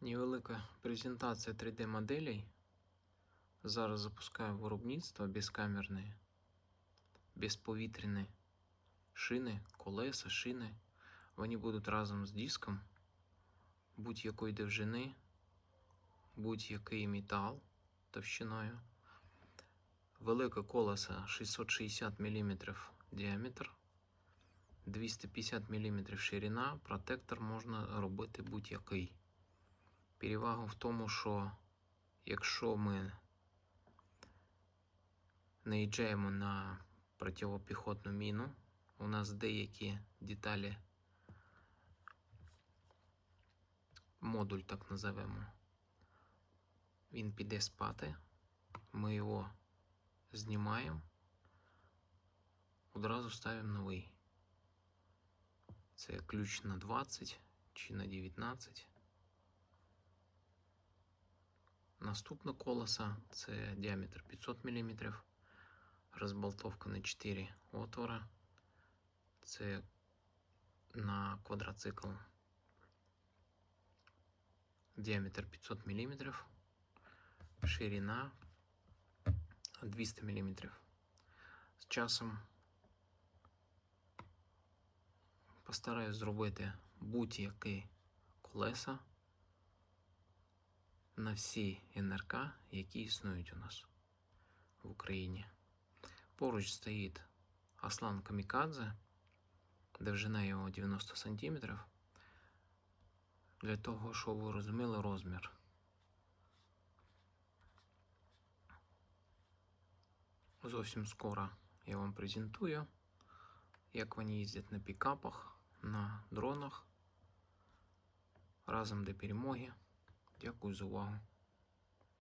Невелика презентація 3D моделей. Зараз запускаю виробництво безкамерне, безповітряні шини, колеса, шини. Вони будуть разом з диском будь-якої довжини, будь-який метал товщиною. Велике колесо 660 мм діаметр, 250 мм ширина. Протектор можна робити будь-який. Перевага в тому, що якщо ми наїжджаємо на противопіхотну міну, у нас деякі деталі, модуль так називаємо, він піде спати, ми його знімаємо, одразу ставимо новий. Це ключ на 20 чи на 19. Наступне колесо це діаметр 500 мм, розболтовка на 4 отвора. Це на квадроцикл. Діаметр 500 мм, ширина 200 мм. З часом постараюсь зробити будь-які колеса на всі НРК, які існують у нас в Україні. Поруч стоїть Аслан Камікадзе, довжина його 90 см. Для того, щоб ви розуміли розмір. Зовсім скоро я вам презентую, як вони їздять на пікапах, на дронах разом до перемоги. 第二个故我。